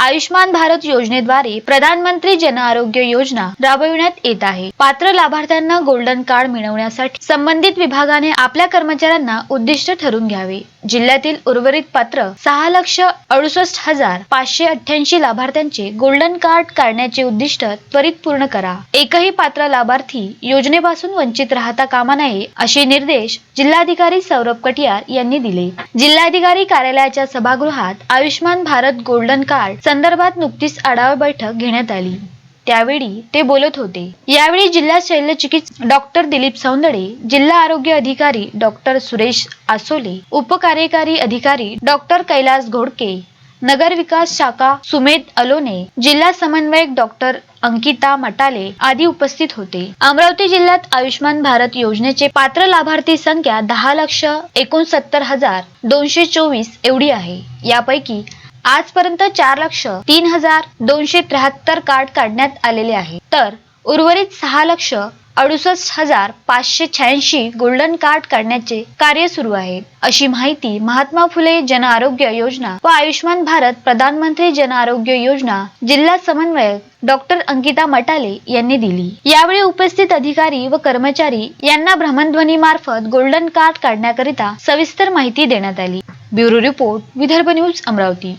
आयुष्मान भारत योजनेद्वारे प्रधानमंत्री जन आरोग्य योजना राबविण्यात येत आहे. पात्र लाभार्थ्यांना गोल्डन कार्ड मिळवण्यासाठी संबंधित विभागाने आपल्या कर्मचाऱ्यांना उद्दिष्ट ठरून घ्यावे. जिल्ह्यातील उर्वरित पात्र सहा लक्ष अडुसष्ट हजार पाचशे अठ्ठ्याऐंशी लाभार्थ्यांचे गोल्डन कार्ड काढण्याचे उद्दिष्ट त्वरित पूर्ण करा. एकही पात्र लाभार्थी योजनेपासून वंचित राहता कामा नये असे निर्देश जिल्हाधिकारी सौरभ कटियार यांनी दिले. जिल्हाधिकारी कार्यालयाच्या सभागृहात आयुष्मान भारत गोल्डन कार्ड संदर्भात नुकतीच आढावा बैठक घेण्यात आली. त्यावेळी ते बोलत होते. यावेळी जिल्हा शल्यचिकित्सक डॉक्टर दिलीप सौंदळे जिल्हा आरोग्य अधिकारी डॉक्टर सुरेश आसोले उपकार्यकारी अधिकारी डॉक्टर कैलास घोडके नगर विकास शाखा सुमेध अलोने जिल्हा समन्वयक डॉक्टर अंकिता मटाले आदी उपस्थित होते. अमरावती जिल्ह्यात आयुष्मान भारत योजनेचे पात्र लाभार्थी संख्या दहा लक्ष एकोणसत्तर हजार दोनशे चोवीस एवढी आहे. यापैकी आजपर्यंत चार लक्ष तीन हजार दोनशे त्र्याहत्तर कार्ड काढण्यात आलेले आहे. तर उर्वरित सहा लक्ष अडुसष्ट हजार पाचशे शहाऐंशी गोल्डन कार्ड काढण्याचे कार्य सुरू आहे. अशी माहिती महात्मा फुले जन आरोग्य योजना व आयुष्यमान भारत प्रधानमंत्री जन आरोग्य योजना जिल्हा समन्वयक डॉक्टर अंकिता मटाले यांनी दिली. यावेळी उपस्थित अधिकारी व कर्मचारी यांना भ्रमणध्वनी मार्फत गोल्डन कार्ड काढण्याकरिता सविस्तर माहिती देण्यात आली. Bureau report Vidarbha news Amravati.